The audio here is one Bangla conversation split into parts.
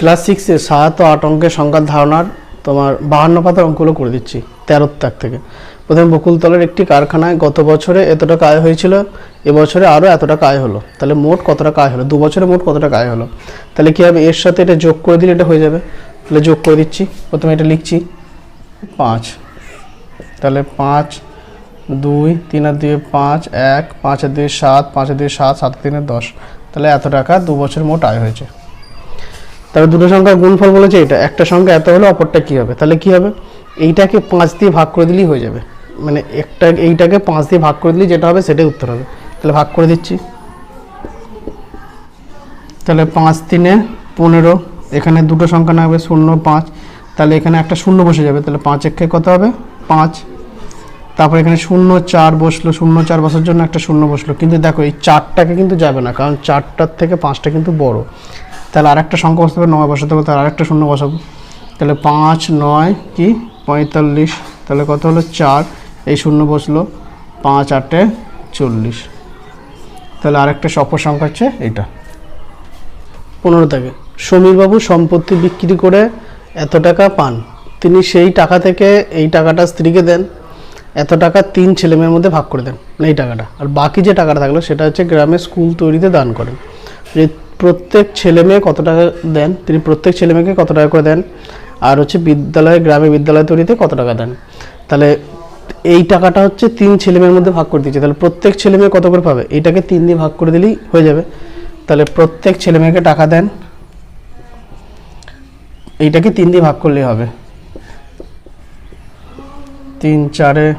ক্লাস সিক্সে সাত ও আট অঙ্কের সংখ্যার ধারণার তোমার বাহান্ন পাতার অঙ্কগুলো করে দিচ্ছি তেরোর তাক থেকে। প্রথমে বকুলতলার একটি কারখানায় গত বছরে এত টাকা আয় হয়েছিল, এবছরে আরও এত টাকা আয় হলো। তাহলে মোট কত টাকা আয় হলো? দু বছরে মোট কত টাকা আয় হলো? তাহলে কী হবে এর সাথে এটা যোগ করে দিলে এটা হয়ে যাবে? তাহলে যোগ করে দিচ্ছি, প্রথমে এটা লিখছি, পাঁচ। তাহলে পাঁচ, দুই, তিন আর দুই পাঁচ, এক, পাঁচ আর দুই সাত, পাঁচ আর দুই সাত সাত তিনের দশ। তাহলে এত টাকা দু বছর মোট আয় হয়েছে। তবে দুটো সংখ্যার গুণফল বলেছে এটা। একটা সংখ্যা এত হলে অপরটা কী হবে? তাহলে কী হবে? এইটাকে পাঁচ দিয়ে ভাগ করে দিলেই হয়ে যাবে। মানে একটা এইটাকে পাঁচ দিয়ে ভাগ করে দিলেই যেটা হবে সেটাই উত্তর হবে। তাহলে ভাগ করে দিচ্ছি। তাহলে পাঁচ তিনে পনেরো, এখানে দুটো সংখ্যা না হবে শূন্য, পাঁচ। তাহলে এখানে একটা শূন্য বসে যাবে। তাহলে পাঁচ একে কত হবে? পাঁচ। তারপর এখানে শূন্য চার বসল, শূন্য চার বসার জন্য একটা শূন্য বসল। কিন্তু দেখো, এই চারটাকে কিন্তু যাবে না, কারণ চারটার থেকে পাঁচটা কিন্তু বড়। তাহলে আরেকটা সংখ্যা বসাতে হবে নয় বসাতে হবে তাহলে আরেকটা শূন্য বসাবো। তাহলে পাঁচ, নয়, কি? পঁয়তাল্লিশ। তাহলে কত হলো? চার। এই শূন্য বসল পাঁচ, আটে চল্লিশ। তাহলে আরেকটা সফর সংখ্যা হচ্ছে এটা পনেরো থেকে। সমীরবাবু সম্পত্তি বিক্রি করে এত টাকা পান। তিনি সেই টাকা থেকে এই টাকাটা স্ত্রীকে দেন। এত টাকা তিন ছেলেমেয়ের মধ্যে ভাগ করে দেন। মানে এই টাকাটা। আর বাকি যে টাকাটা থাকল, সেটা হচ্ছে গ্রামে স্কুল তৈরিতে দান করেন। প্রত্যেক ছেলে মেয়ে কত টাকা দেন? তিনি প্রত্যেক ছেলে মেয়েকে কত টাকা করে দেন? আর হচ্ছে বিদ্যালয়ে, গ্রামে বিদ্যালয় তৈরিতে কত টাকা দেন? তাহলে এই টাকাটা হচ্ছে তিন ছেলে মেয়ের মধ্যে ভাগ করে দিচ্ছে তাহলে প্রত্যেক ছেলে মেয়ে কত করে পাবে? এইটাকে তিন দিয়ে ভাগ করে দিলেই হয়ে যাবে। তাহলে প্রত্যেক ছেলে মেয়েকে টাকা দেন। এইটাকে তিন দিয়ে ভাগ করলেই হবে। তিন, চারে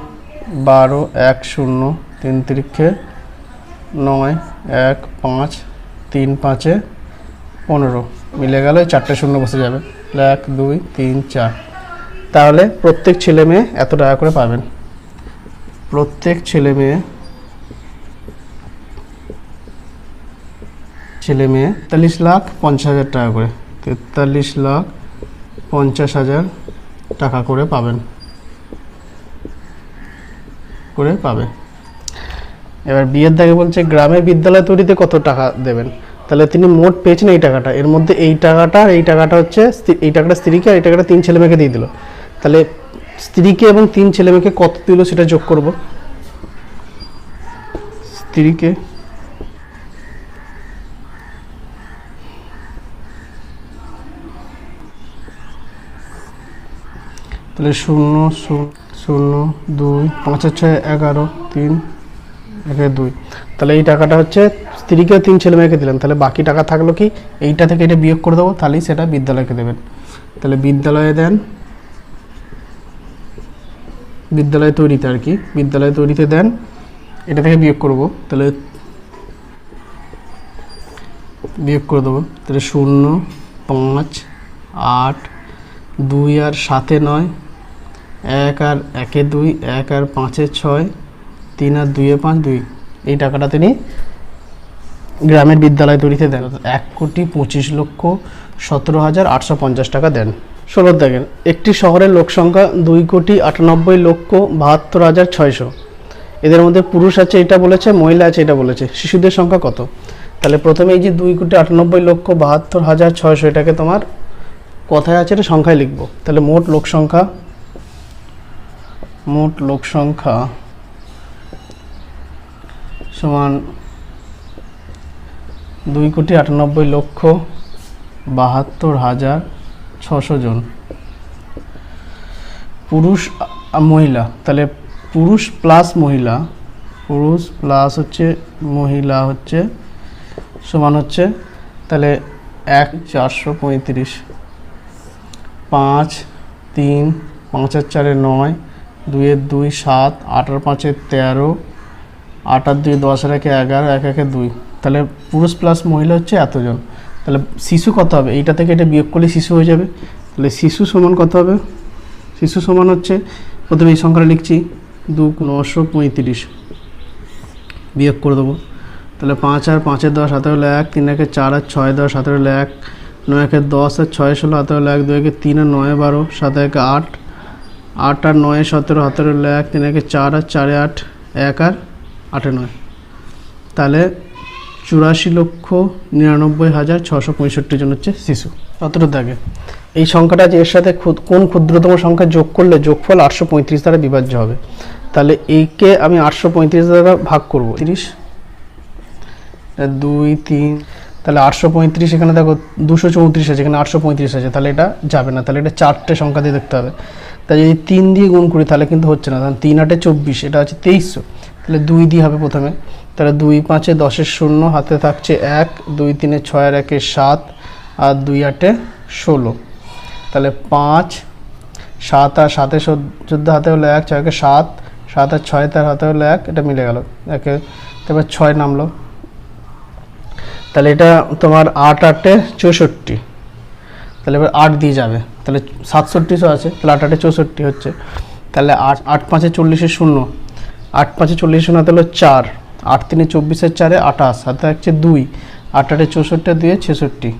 বারো, এক, শূন্য, তিন তিরিক্ষে নয়, এক, পাঁচ তিন, পাঁচে পনেরো। মিলে গেল চারটে শূন্য বসে যাবে। এক, দুই, তিন, চার। তাহলে প্রত্যেক ছেলে মেয়ে এত টাকা করে পাবেন। প্রত্যেক ছেলে মেয়ে ছেলে মেয়ে তেতাল্লিশ লাখ পঞ্চাশ হাজার টাকা করে। তেতাল্লিশ লাখ পঞ্চাশ হাজার টাকা করে পাবেন। করে পাবে। এবার বিয়ের দাগে বলছে, গ্রামে বিদ্যালয় তৈরিতে কত টাকা দেবেন? তাহলে তিনি মোট পেয়েছেন এই টাকাটা। এর মধ্যে এই টাকাটা আর এই টাকাটা হচ্ছে এই টাকাটা স্ত্রীকে আর এই টাকাটা তিন ছেলে মেয়েকে দিয়ে দিল। তাহলে স্ত্রীকে এবং তিন ছেলে মেয়েকে কত দিল সেটা যোগ করব? স্ত্রীকে তাহলে শূন্য শূন্য, দুই, পাঁচ, ছয়, এগারো, তিন একে দুই। তাহলে এই টাকাটা হচ্ছে স্ত্রীকে তিন ছেলে মেয়েকে দিলেন। তাহলে বাকি টাকা থাকল কি? এইটা থেকে এটা বিয়োগ করে দেবো, তাহলেই সেটা বিদ্যালয়কে দেবেন। তাহলে বিদ্যালয়ে দেন, বিদ্যালয় তৈরিতে আর কি, বিদ্যালয় তৈরিতে দেন, এটা থেকে বিয়োগ করব। তাহলে বিয়োগ করে দেবো। তাহলে শূন্য, পাঁচ, আট, দুই আর সাতে নয়, এক আর একে দুই, এক আর পাঁচে ছয় তিন আর দুইয়ে পাঁচ, দুই। এই টাকাটা তিনি গ্রামের বিদ্যালয় তৈরিতে দেন। এক কোটি পঁচিশ লক্ষ সতেরো হাজার আটশো পঞ্চাশ টাকা দেন। ষোলো দেখেন, একটি শহরের লোক সংখ্যা দুই কোটি আটানব্বই লক্ষ বাহাত্তর হাজার ছয়শো। এদের মধ্যে পুরুষ আছে, এটা বলেছে, মহিলা আছে, এটা বলেছে। শিশুদের সংখ্যা কত? তাহলে প্রথমে এই যে দুই কোটি আটানব্বই লক্ষ বাহাত্তর হাজার ছয়শো, এটাকে তোমার কথায় আছে, এটা সংখ্যায় লিখব। তাহলে মোট লোক সংখ্যা, মোট লোক সংখ্যা সমান দুই কোটি আটানব্বই লক্ষ বাহাত্তর হাজার ছশো জন। পুরুষ মহিলা। তাহলে পুরুষ প্লাস মহিলা, পুরুষ প্লাস হচ্ছে, মহিলা হচ্ছে সমান হচ্ছে, তাহলে এক চারশো পঁয়ত্রিশ। পাঁচ, তিন, পাঁচের চারে নয়, দুইয়ের দুই, সাত, আটার পাঁচের তেরো আটার দুই, দশ আর একে এগারো, এক একে দুই। তাহলে পুরুষ প্লাস মহিলা হচ্ছে এতজন। তাহলে শিশু কত হবে? এইটা থেকে এটা বিয়োগ করলে শিশু হয়ে যাবে। তাহলে শিশু সমান কত হবে? শিশু সমান হচ্ছে, প্রথমে এই সংখ্যাটা লিখছি, দু নশো পঁয়ত্রিশ। বিয়োগ করে দেবো। তাহলে পাঁচ আর পাঁচের দশ হাতে হলো এক, তিন একে চার আর ছয় দশ হাতে হলো এক নয় একে দশ আর ছয় ষোলো হাতে হলো এক, দুই একে তিন আর নয় বারো, সাত একে আট আট আর নয় সতেরো হাতে হলো এক, তিন একে চার আর চারে আট, এক আর আটে নয়। তাহলে চুরাশি লক্ষ নিরানব্বই হাজার ছশো পঁয়ষট্টি জন হচ্ছে শিশু। সতেরো দাগে। এই সংখ্যাটা যে এর সাথে কোন ক্ষুদ্রতম সংখ্যা যোগ করলে যোগফল আটশো পঁয়ত্রিশ দ্বারা বিভাজ্য হবে? তাহলে এইকে আমি আটশো পঁয়ত্রিশ দ্বারা ভাগ করব। তিরিশ, দুই, তিন, তাহলে আটশো পঁয়ত্রিশ এখানে দেখো দুশো চৌত্রিশ আছে, এখানে আটশো পঁয়ত্রিশ আছে, তাহলে এটা যাবে না, তাহলে এটা চারটে সংখ্যা দিয়ে দেখতে হবে। তাই যদি তিন দিয়ে গুণ করি, তাহলে কিন্তু হচ্ছে না, তাহলে তিন আটে চব্বিশ, এটা আছে তেইশশো। তাহলে দুই দিয়ে হবে প্রথমে। তাহলে দুই পাঁচে দশের শূন্য, হাতে থাকছে এক, দুই তিনে ছয়ের একে সাত, আর দুই আটে ষোলো। তাহলে পাঁচ, সাত আর সাতে চোদ্দ হাতে হলো এক ছয়কে সাত সাত আর ছয় তার হাতে হলো এক, এটা মিলে গেল। একে, তারপর ছয় নামলো। তাহলে এটা তোমার আট আটে চৌষট্টি। তাহলে এবার আট দিয়ে যাবে। তাহলে সাতষট্টিশো আছে, তাহলে আট আটে চৌষট্টি হচ্ছে। তাহলে আট আট পাঁচে চল্লিশে শূন্য। আট পাঁচে চল্লিশ শূন্য তাহলে চার, আট তিনে চব্বিশের চারে আঠাশ হাতে হচ্ছে দুই, আট আটে চৌষট্টি, দুয়ে ছেষট্টি।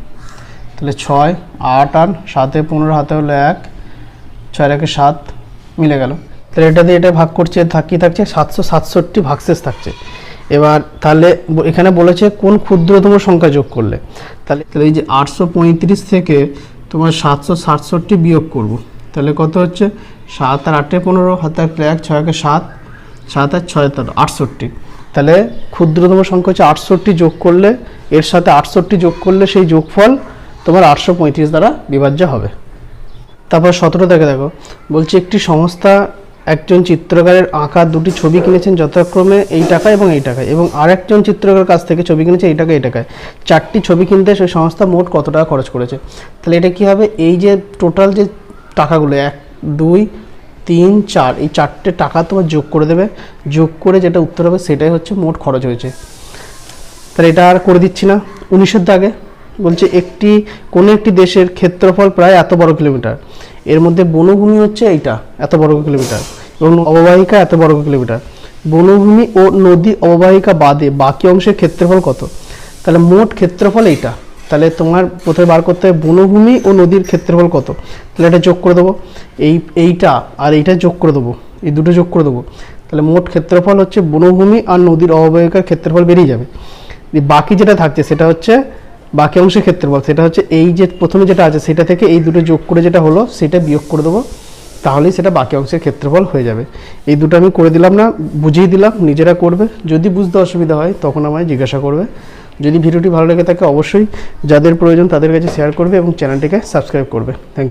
তাহলে ছয়, আট আট, সাতে পনেরো, হাতে হলো এক, ছয় একে সাত, মিলে গেল। তাহলে এটা দিয়ে এটা ভাগ করছে, থাকি থাকছে, সাতশো সাতষট্টি ভাগশেষ থাকছে। এবার তাহলে এখানে বলেছে কোন ক্ষুদ্রতম সংখ্যা যোগ করলে? তাহলে তাহলে এই যে আটশো পঁয়ত্রিশ থেকে তোমার সাতশো সাতষট্টি বিয়োগ করব। তাহলে কত হচ্ছে? সাত আর আটে পনেরো, হাতে এক, ছয় একে সাত সাত আর ছয় আটষট্টি। তাহলে ক্ষুদ্রতম সংখ্যা হচ্ছে আটষট্টি যোগ করলে, এর সাথে আটষট্টি যোগ করলে সেই যোগফল তোমার আটশো পঁয়ত্রিশ দ্বারা বিভাজ্য হবে। তারপর সতেরো থেকে দেখো, বলছে একটি সংস্থা একজন চিত্রকারের আঁকা দুটি ছবি কিনেছেন যথাক্রমে এই টাকায় এবং এই টাকায়, এবং আরেকজন চিত্রকারের কাছ থেকে ছবি কিনেছে এই টাকা এই টাকায়। চারটি ছবি কিনতে সেই সংস্থা মোট কত টাকা খরচ করেছে? তাহলে এটা কী হবে? এই যে টোটাল যে টাকাগুলো, এক, দুই তিন, চার, এই চারটে টাকা তোমার যোগ করে দেবে। যোগ করে যেটা উত্তর হবে সেটাই হচ্ছে মোট খরচ হয়েছে। তাহলে এটা আর করে দিচ্ছি না। উনিশের দাগে বলছে, একটি, কোনো একটি দেশের ক্ষেত্রফল প্রায় এত বড় কিলোমিটার। এর মধ্যে বনভূমি হচ্ছে এইটা, এত বর্গ কিলোমিটার। এবং অববাহিকা এত বর্গ কিলোমিটার। বনভূমি ও নদী অববাহিকা বাদে বাকি অংশের ক্ষেত্রফল কত? তাহলে মোট ক্ষেত্রফল এইটা। তাহলে তোমার প্রথমে বার করতে হবে বনভূমি ও নদীর ক্ষেত্রফল কত? তাহলে এটা যোগ করে দেবো। এই, এইটা আর এইটা যোগ করে দেবো। এই দুটো যোগ করে দেবো। তাহলে মোট ক্ষেত্রফল হচ্ছে বনভূমি আর নদীর অববাহিকার ক্ষেত্রফল বেরিয়ে যাবে। বাকি যেটা থাকছে সেটা হচ্ছে বাকি অংশের ক্ষেত্রফল। সেটা হচ্ছে এই যে প্রথমে যেটা আছে সেটা থেকে এই দুটো যোগ করে যেটা হলো সেটা বিয়োগ করে দেবো। তাহলেই সেটা বাকি অংশের ক্ষেত্রফল হয়ে যাবে। এই দুটো আমি করে দিলাম না, বুঝিয়ে দিলাম, নিজেরা করবে। যদি বুঝতে অসুবিধা হয় তখন আমায় জিজ্ঞাসা করবে। যদি ভিডিওটি ভালো লেগে থাকে অবশ্যই যাদের প্রয়োজন তাদের কাছে শেয়ার করবে এবং চ্যানেলটিকে সাবস্ক্রাইব করবে। থ্যাংক